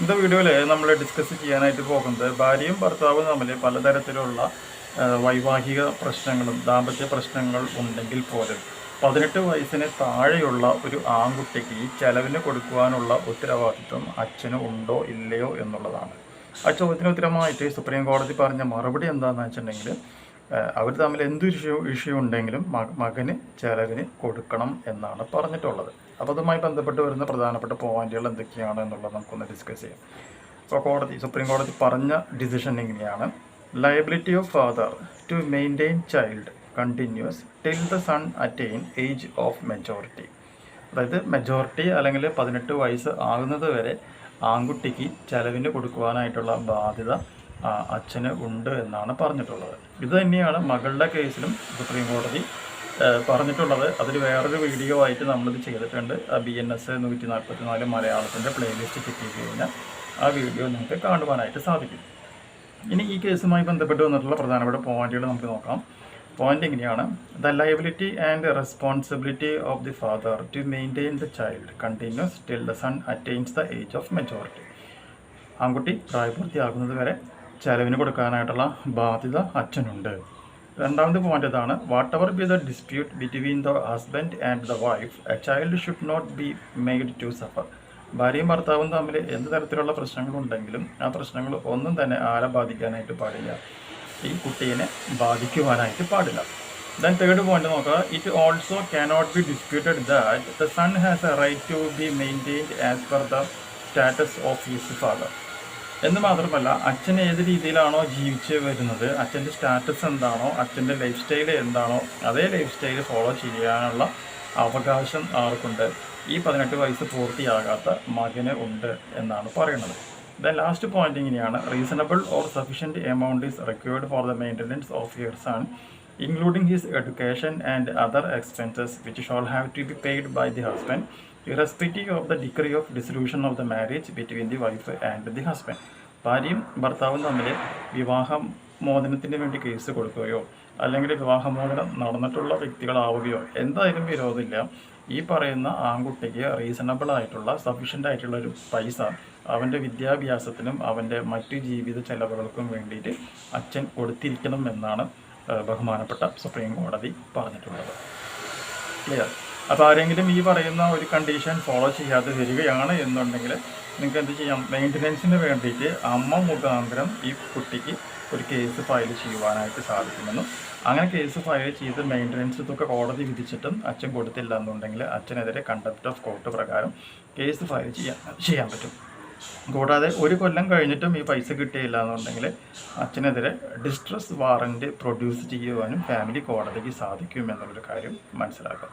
ഇന്നത്തെ വീഡിയോയിൽ നമ്മൾ ഡിസ്കസ് ചെയ്യാനായിട്ട് പോകുന്നത് ഭാര്യയും ഭർത്താവും തമ്മിൽ പലതരത്തിലുള്ള വൈവാഹിക പ്രശ്നങ്ങളും ദാമ്പത്യ പ്രശ്നങ്ങൾ ഉണ്ടെങ്കിൽ പോലും പതിനെട്ട് വയസ്സിന് താഴെയുള്ള ഒരു ആൺകുട്ടിക്ക് ചെലവിന് കൊടുക്കുവാനുള്ള ഉത്തരവാദിത്വം അച്ഛന് ഉണ്ടോ ഇല്ലയോ എന്നുള്ളതാണ്. ആ ചോദ്യത്തിന് ഉത്തരമായിട്ട് സുപ്രീം കോടതി പറഞ്ഞ മറുപടി എന്താണെന്ന് വെച്ചിട്ടുണ്ടെങ്കിൽ അവർ തമ്മിൽ എന്ത് ഇഷ്യൂ ഇഷ്യൂ ഉണ്ടെങ്കിലും മക- മകന് ചെലവിന് കൊടുക്കണം എന്നാണ് പറഞ്ഞിട്ടുള്ളത്. അപ്പോൾ അതുമായി ബന്ധപ്പെട്ട് വരുന്ന പ്രധാനപ്പെട്ട പോയിന്റുകൾ എന്തൊക്കെയാണ് എന്നുള്ളത് നമുക്കൊന്ന് ഡിസ്കസ് ചെയ്യാം. അപ്പോൾ കോടതി സുപ്രീം കോടതി പറഞ്ഞ ഡിസിഷൻ ഇങ്ങനെയാണ്. Liability of father to maintain child continues till the son attain age of majority അതായത് മെജോറിറ്റി അല്ലെങ്കിൽ പതിനെട്ട് വയസ്സ് ആകുന്നത് വരെ ആൺകുട്ടിക്ക് ചെലവിന് കൊടുക്കുവാനായിട്ടുള്ള ബാധ്യത അച്ഛന് ഉണ്ട് എന്നാണ് പറഞ്ഞിട്ടുള്ളത്. ഇത് തന്നെയാണ് മകളുടെ കേസിലും സുപ്രീം കോടതി പറഞ്ഞിട്ടുള്ളത്. അതിൽ വേറൊരു വീഡിയോ ആയിട്ട് നമ്മളിത് ചെയ്തിട്ടുണ്ട്. ബി എൻ എസ് നൂറ്റി നാൽപ്പത്തി നാല് മലയാളത്തിന്റെ പ്ലേലിസ്റ്റ് ചെയ്ത് കഴിഞ്ഞാൽ ആ വീഡിയോ നിങ്ങൾക്ക് കാണുവാനായിട്ട് സാധിക്കും. ഇനി ഈ കേസുമായി ബന്ധപ്പെട്ട് വന്നിട്ടുള്ള പ്രധാനപ്പെട്ട പോയിന്റുകൾ നമുക്ക് നോക്കാം. പോയിന്റ് എങ്ങനെയാണ്? The liability and responsibility of the father to maintain the child continues till the son attains the age of majority. ആൺകുട്ടി പ്രായപൂർത്തിയാകുന്നത് വരെ ചെലവിന് കൊടുക്കാനായിട്ടുള്ള ബാധ്യത അച്ഛനുണ്ട്. രണ്ടാമത് പോയിന്റ് ഇതാണ് whatever be the dispute between the husband and the wife a child should not be made to suffer ഭാര്യയും ഭർത്താവും തമ്മിൽ എന്ത് തരത്തിലുള്ള പ്രശ്നങ്ങളുണ്ടെങ്കിലും ആ പ്രശ്നങ്ങൾ ഒന്നും തന്നെ ആരെ ബാധിക്കാനായിട്ട് പാടില്ല. ഈ കുട്ടീനെ ബാധിക്കുവാനായിട്ട് പാടില്ല. ദെൻ തേർഡ് പോയിന്റ് നോക്കുക it also cannot be disputed that the son has a right to be maintained as per the status of his father എന്ന് മാത്രമല്ല അച്ഛൻ ഏത് രീതിയിലാണോ ജീവിച്ച് വരുന്നത് അച്ഛന്റെ സ്റ്റാറ്റസ് എന്താണോ അച്ഛന്റെ ലൈഫ് സ്റ്റൈൽ എന്താണോ അതേ ലൈഫ് സ്റ്റൈൽ ഫോളോ ചെയ്യാനുള്ള അവകാശം ആർക്കുണ്ട്? ഈ പതിനെട്ട് വയസ്സ് പൂർത്തിയാകാത്ത മകന് ഉണ്ട് എന്നാണ് പറയുന്നത്. ദ ലാസ്റ്റ് പോയിന്റ് ഇങ്ങനെയാണ്. Reasonable or sufficient amount is required for the maintenance of your son including his education and other expenses which shall have to be paid by the husband. Irrespective of the degree of dissolution of the marriage between the wife and the husband ഭാര്യയും ഭർത്താവും തമ്മിൽ വിവാഹം മോചനത്തിന് വേണ്ടി case കൊടുക്കുകയോ അല്ലെങ്കിൽ വിവാഹമോചനം നടന്നിട്ടുള്ള വ്യക്തികളാവുകയോ എന്തായാലും വിരോധമില്ല. ഈ പറയുന്ന ആൺകുട്ടിക്ക് റീസണബിൾ ആയിട്ടുള്ള സഫീഷ്യന്റ് ആയിട്ടുള്ള ഒരു പൈസ അവന്റെ വിദ്യാഭ്യാസത്തിനും അവന്റെ മറ്റു ജീവിത ചെലവുകൾക്കും വേണ്ടിയിട്ട് അച്ഛൻ കൊടുത്തിരിക്കണം എന്നാണ് ബഹുമാനപ്പെട്ട സുപ്രീം കോടതി പറഞ്ഞിട്ടുള്ളത്. ക്ലിയർ അപ്പോൾ ആരെങ്കിലും ഈ പറയുന്ന ഒരു കണ്ടീഷൻ ഫോളോ ചെയ്യാതെ വരികയാണ് എന്നുണ്ടെങ്കിൽ നിങ്ങൾക്ക് എന്ത് ചെയ്യാം? മെയിന്റനൻസിന് വേണ്ടിയിട്ട് അമ്മ മുഖാന്തരം ഈ കുട്ടിക്ക് ഒരു കേസ് ഫയൽ ചെയ്യുവാനായിട്ട് സാധിക്കുമെന്നും അങ്ങനെ കേസ് ഫയൽ ചെയ്ത് മെയിന്റനൻസ് തുക കോടതി വിധിച്ചിട്ടും അച്ഛൻ കൊടുത്തില്ല എന്നുണ്ടെങ്കിൽ അച്ഛനെതിരെ കണ്ടക്ട് ഓഫ് കോർട്ട് പ്രകാരം കേസ് ഫയൽ ചെയ്യാൻ ചെയ്യാൻ പറ്റും. കൂടാതെ ഒരു കൊല്ലം കഴിഞ്ഞിട്ടും ഈ പൈസ കിട്ടിയില്ല എന്നുണ്ടെങ്കിൽ അച്ഛനെതിരെ ഡിസ്ട്രസ് വാറന്റ് പ്രൊഡ്യൂസ് ചെയ്യുവാനും ഫാമിലി കോടതിക്ക് സാധിക്കും എന്നുള്ളൊരു കാര്യം മനസ്സിലാക്കാം.